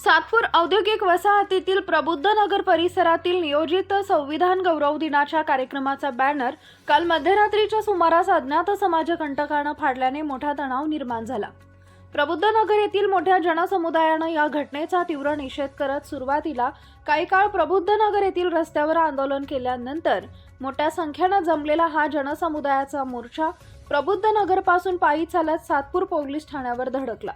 सातपूर औद्योगिक वसाहतीतील प्रबुद्ध नगर परिसरातील नियोजित संविधान गौरव दिनाच्या कार्यक्रमाचा बॅनर काल मध्यरात्रीच्या सुमारास अज्ञात समाजकंटकानं फाडल्याने मोठा तणाव निर्माण झाला. प्रबुद्ध नगर येथील मोठ्या जनसमुदायानं या घटनेचा तीव्र निषेध करत सुरुवातीला काही काळ प्रबुद्ध नगर येथील रस्त्यावर आंदोलन केल्यानंतर मोठ्या संख्येनं जमलेला हा जनसमुदायाचा मोर्चा प्रबुद्ध नगरपासून पायी चालत सातपूर पोलीस ठाण्यावर धडकला.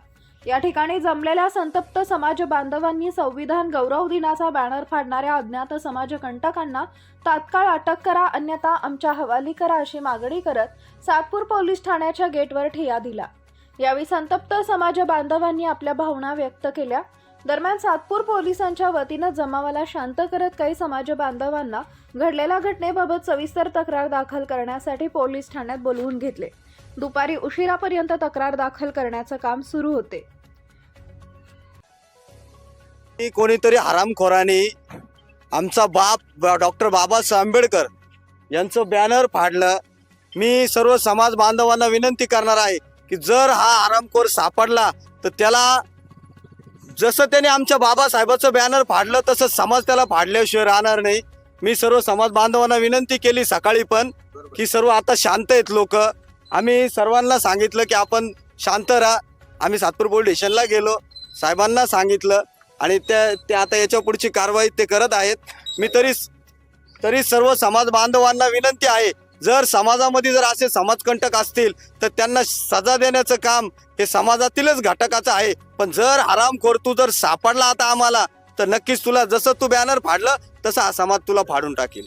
या ठिकाणी जमलेल्या संतप्त समाज बांधवांनी संविधान गौरव दिनाचा बॅनर फाडणाऱ्या अज्ञात समाजकंटकांना तात्काळ अटक करा अन्यथा आमच्या हवाली करा अशी मागणी करत सातपूर पोलीस ठाण्याच्या गेटवर ठिया दिला. यावेळी संतप्त समाज बांधवांनी आपल्या भावना व्यक्त केल्या. दरम्यान सातपूर पोलिसांच्या वतीनं जमावाला शांत करत काही समाज बांधवांना घडलेल्या घटनेबाबत सविस्तर तक्रार दाखल करण्यासाठी पोलीस ठाण्यात बोलवून घेतले. दुपारी उशिरापर्यंत तक्रार दाखल करण्याचं काम सुरू होते. की कोणीतरी हरामखोराने आमचा बाप डॉक्टर बाबासाहेब आंबेडकर यांचं बॅनर फाडलं. मी सर्व समाज बांधवांना विनंती करणार आहे की जर हा आरामखोर सापडला तर त्याला जसं त्याने आमच्या बाबासाहेबाचं बॅनर फाडलं तसं समाज त्याला फाडल्याशिवाय राहणार नाही. मी सर्व समाज बांधवांना विनंती केली सकाळी पण की सर्व आता शांत आहेत लोक. आम्ही सर्वांना सांगितलं की आपण शांत राहा. आम्ही सातपूर पोलीस स्टेशनला गेलो. साहेबांना सांगितलं. आणि त्या ते आता याच्या पुढची कारवाई ते करत आहेत. मी तरी तरी सर्व समाज बांधवांना विनंती आहे जर समाजामध्ये जर असे समाजकंटक असतील तर त्यांना सजा देण्याचं काम हे समाजातीलच घटकाचं आहे. पण जर आरामखोर तू जर सापडला आता आम्हाला तर नक्कीच तुला जसं तू बॅनर फाडलं तसं हा समाज तुला फाडून टाकेल.